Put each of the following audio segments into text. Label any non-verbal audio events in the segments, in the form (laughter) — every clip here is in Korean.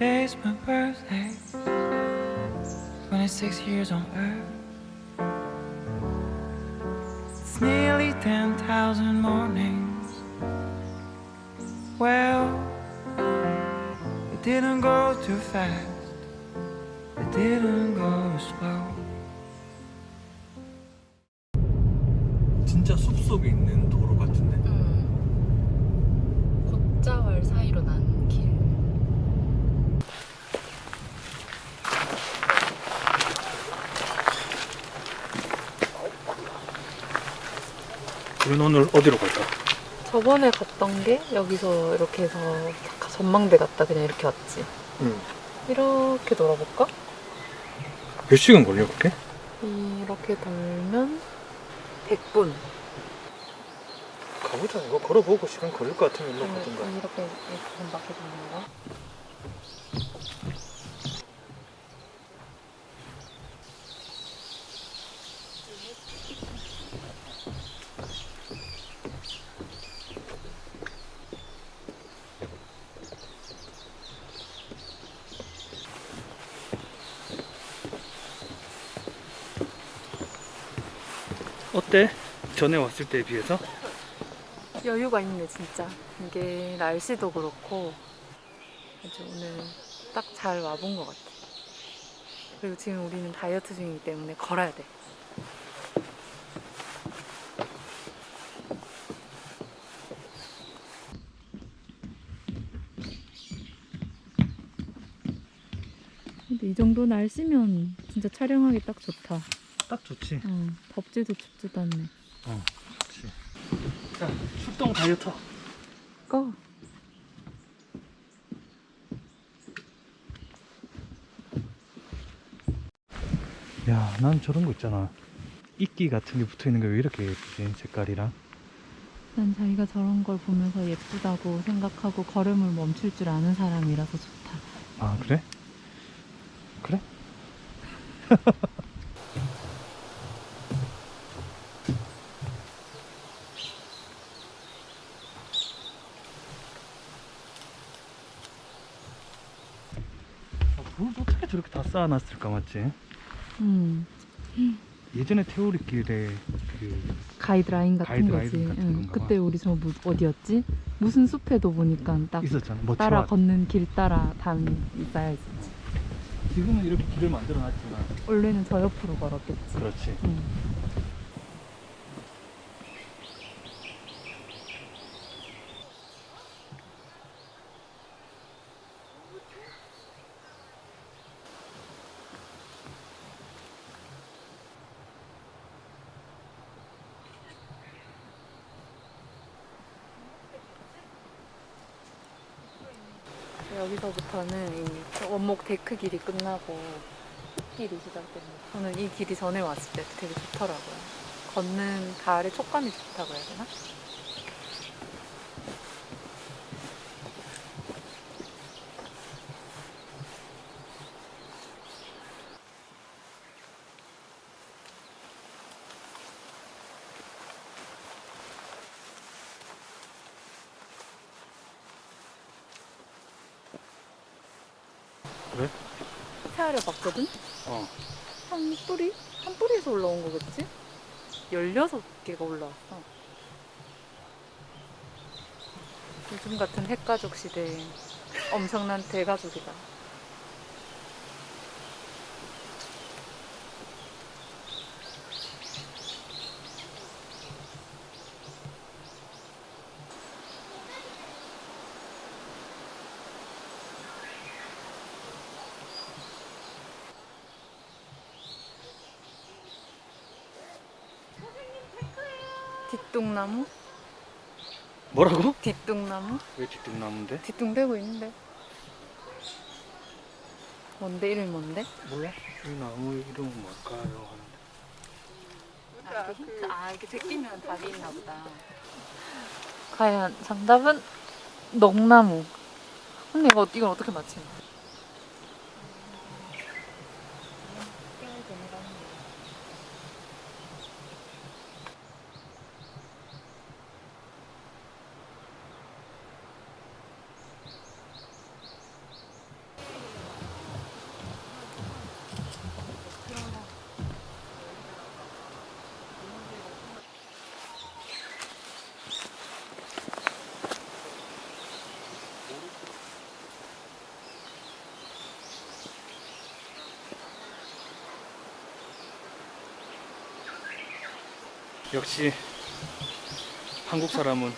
Today's my birthday. 26 years on earth. It's nearly 10,000 mornings. Well, it didn't go too fast. It didn't go slow. 진짜 숲속에 있는 오늘 어디로 갈까? 저번에 갔던 게 여기서 이렇게 해서 전망대 갔다 그냥 이렇게 왔지. 응. 이렇게 돌아볼까? 몇 시간 걸려 그렇게? 이렇게 돌면 100분. 가보자 이거 걸어보고 시간 걸릴 것 같으면 일로 가든가 이렇게 한 바퀴 도는 거. 어때? 전에 왔을 때에 비해서? 여유가 있네 진짜. 이게 날씨도 그렇고 아주 오늘 딱 잘 와본 것 같아. 그리고 지금 우리는 다이어트 중이기 때문에 걸어야 돼. 근데 이 정도 날씨면 진짜 촬영하기 딱 좋다. 딱 좋지 응, 덥지도 춥지도 않네. 어 좋지 자 출동 다이어트 꺼. 야, 난 저런 거 있잖아. 이끼 같은 게 붙어 있는 게 왜 이렇게 예쁘지? 색깔이랑. 난 자기가 저런 걸 보면서 예쁘다고 생각하고 걸음을 멈출 줄 아는 사람이라서 좋다. 아, 그래? 그래? (laughs) 아, 뭘 어떻게 저렇게 다 쌓아놨을까, 맞지? 음, 예전에 태오리길에 그 가이드라인 같은 가이드라인 거지. 같은 응. 건가 봐. 그때 우리 저 무, 어디였지? 무슨 숲에도 보니까 딱 있었잖아. 뭐 따라 걷는 길 따라 담 있어야지. 지금은 이렇게 길을 만들어 놨지만. 원래는 저 옆으로 걸었겠지. 그렇지. 응. 여기서부터는 이 원목 데크 길이 끝나고 길이 시작됩니다. 저는 이 길이 전에 왔을 때 되게 좋더라고요. 걷는 발의 촉감이 좋다고 해야 되나? 그래? 헤아려 봤거든? 어. 한 뿌리? 한 뿌리에서 올라온 거겠지? 16개가 올라왔어. 요즘 같은 핵가족 시대에 엄청난 대가족이다. 뒷뚱나무? 뭐라고? 뒷뚱나무? 왜 뒷등나무인데? 뒷뚱대고 있는데. 뭔데? 이름이 뭔데? 몰라? 이 나무 이름은 뭘까요? 하는데. 아, 이렇게 힌트? 아, 이렇게 제끼면 답이 있나 보다. 과연 정답은 넉나무. 근데 이거, 이걸 어떻게 맞히는 거야? 역시 한국 사람은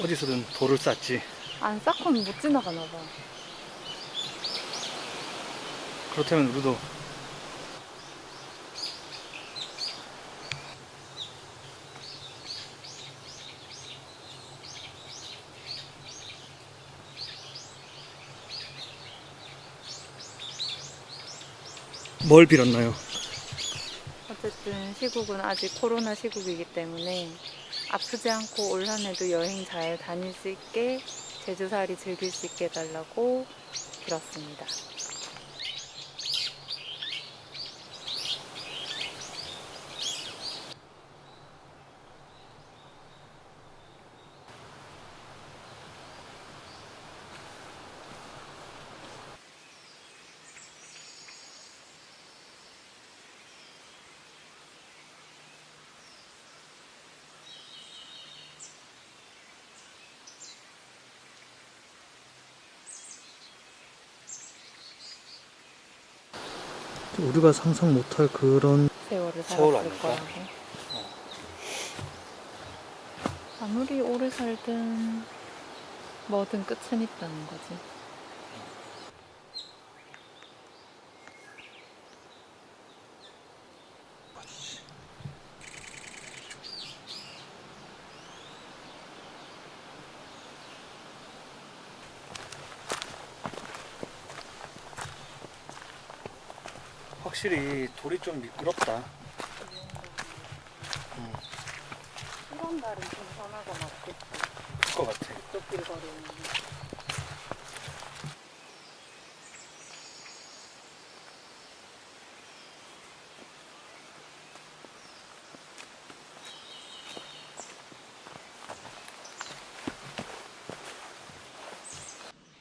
어디서든 돌을 쌌지. 안 쌓고는 못 지나가나 봐. 그렇다면 우리도 뭘 빌었나요? 시국은 아직 코로나 시국이기 때문에 아프지 않고 올 한해도 여행 잘 다닐 수 있게 제주살이 즐길 수 있게 해달라고 빌었습니다. 우리가 상상 못할 그런 세월을 세월 살았을 아닐까? 거라고. 아무리 오래 살든 뭐든 끝은 있다는 거지. 확실히 돌이 좀 미끄럽다. 이런 날은 좀 편하거나 없겠지. 그럴 것 같아. 길 걸으면.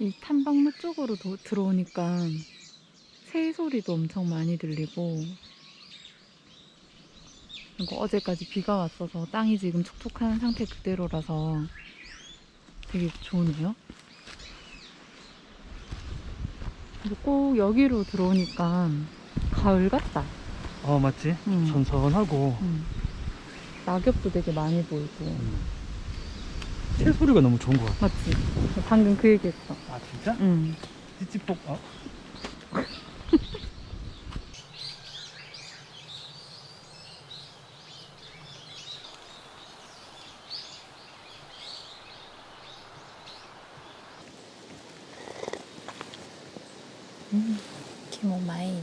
이 탐방로 쪽으로 도- 들어오니까 새 소리도 엄청 많이 들리고 그리고 어제까지 비가 왔어서 땅이 지금 촉촉한 상태 그대로라서 되게? 그리고 꼭 여기로 들어오니까 가을 같다. 어 맞지? 응. 선선하고 응. 낙엽도 되게 많이 보이고. 새 소리가 너무 좋은 것 같아. 맞지? 방금 그 얘기했어. 아 진짜? 응. 찌찌뽕. 어? 키모마이.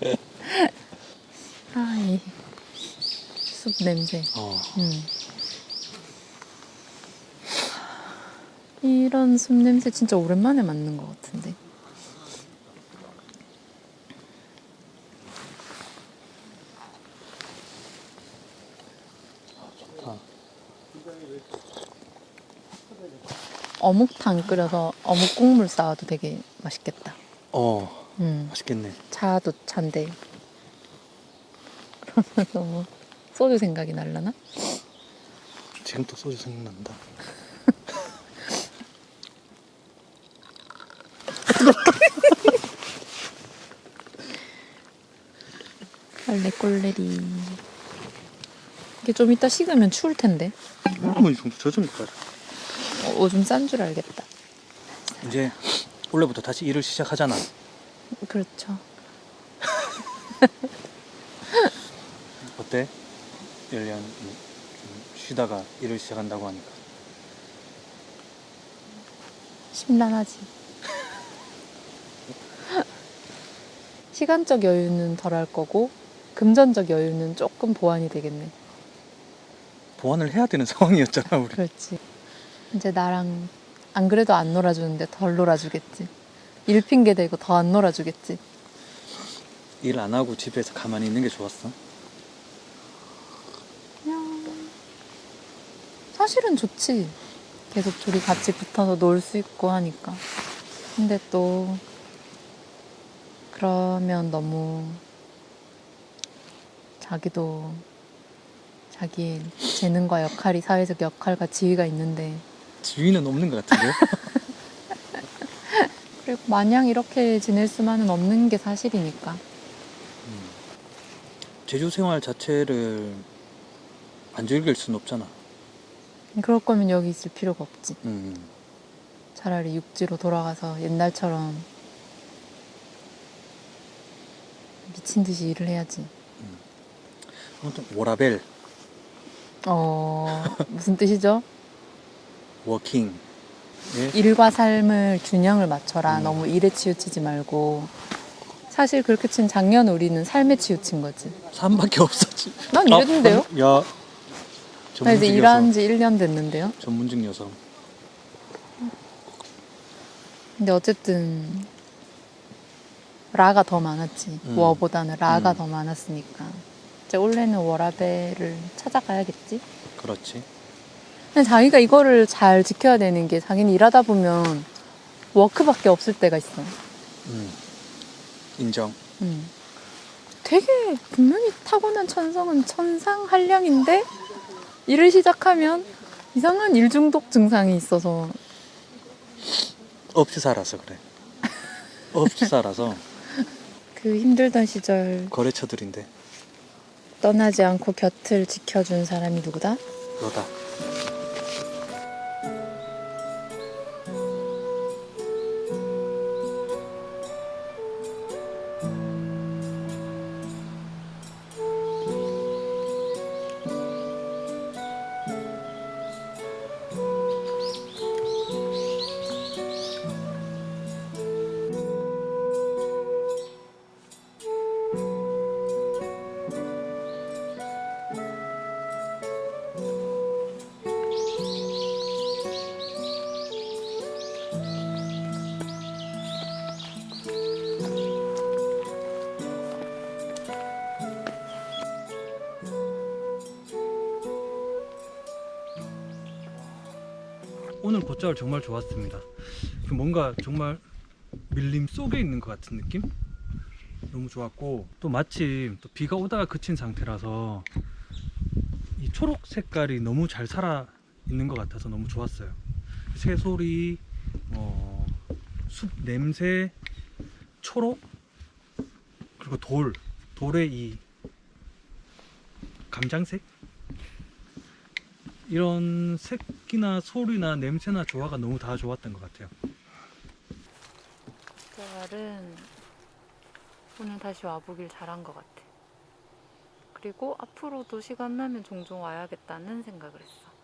(laughs) 아, 이 숲 냄새. 어. 응. 이런 숲 냄새 진짜 오랜만에 맡는 것 같은데. 좋다. 어묵탕 끓여서 어묵 국물 쌓아도 되게 맛있겠다. 어 음. 맛있겠네. 차도 찬데. 그러면 너무 소주 생각이 날라나? 지금 또 소주 생각난다. 빨래 꼴레리. 이게 좀 이따 식으면 추울 텐데. 어머 이 정도 저 정도까지. 어, 오줌 싼 줄 알겠다. 이제 원래부터 다시 일을 시작하잖아. 그렇죠. (laughs) 어때? 1년 좀 쉬다가 일을 시작한다고 하니까. 심란하지. (laughs) 시간적 여유는 덜할 거고, 금전적 여유는 조금 보완이 되겠네. 보완을 해야 되는 (laughs) 상황이었잖아 우리. 그렇지. 이제 나랑 안 그래도 안 놀아주는데 덜 놀아주겠지. 일 핑계 대고 더 안 놀아주겠지. 일 안 하고 집에서 가만히 있는 게 좋았어. 그냥 사실은 좋지. 계속 둘이 같이 붙어서 놀 수 있고 하니까. 근데 또 그러면 너무 자기도 자기의 재능과 역할이 사회적 역할과 지위가 있는데 지위는 없는 것 같은데. (laughs) 그리고 마냥 이렇게 지낼 수만은 없는 게 사실이니까. 음. 제주 생활 자체를 안 즐길 순 없잖아. 그럴 거면 여기 있을 필요가 없지. 음. 차라리 육지로 돌아가서 옛날처럼 미친 듯이 일을 해야지. 아무튼 워라벨, 어, 무슨 뜻이죠? 워킹. 예? 일과 삶을 균형을 맞춰라. 음. 너무 일에 치우치지 말고. 사실 그렇게 친 작년 우리는 삶에 치우친 거지. 삶밖에 없었지. 난 이랬는데요? 아, 야. 나 이제 일한. 지 1년 됐는데요. 전문직 여성. 근데 어쨌든 라가 더 많았지. 음. 워보다는 라가 음. 더 많았으니까. 이제 올해는 워라벨을 찾아가야겠지. 그렇지. 자기가 이거를 잘 지켜야 되는 게 자기는 일하다 보면 워크밖에 없을 때가 있어. 음. 인정. 음. 되게 분명히 타고난 천성은 천상 한량인데 일을 시작하면 이상한 일 중독 증상이 있어서 없이 살아서 그래. 없이 살아서 (laughs) 그 힘들던 시절 거래처들인데 떠나지 않고 곁을 지켜준 사람이 누구다? 너다. 곧잘 정말 좋았습니다. 그 뭔가 정말 밀림 속에 있는 것 같은 느낌? 너무 좋았고 또 마침 또 비가 오다가 그친 상태라서 이 초록 색깔이 너무 잘 살아 있는 것 같아서 너무 좋았어요. 새소리, 어, 숲 냄새, 초록 그리고 돌, 돌의 이 감장색 이런 색이나 소리나 냄새나 조화가 너무 다 좋았던 것 같아요. 그 말은 오늘 다시 와보길 잘한 것 같아. 그리고 앞으로도 시간 나면 종종 와야겠다는 생각을 했어.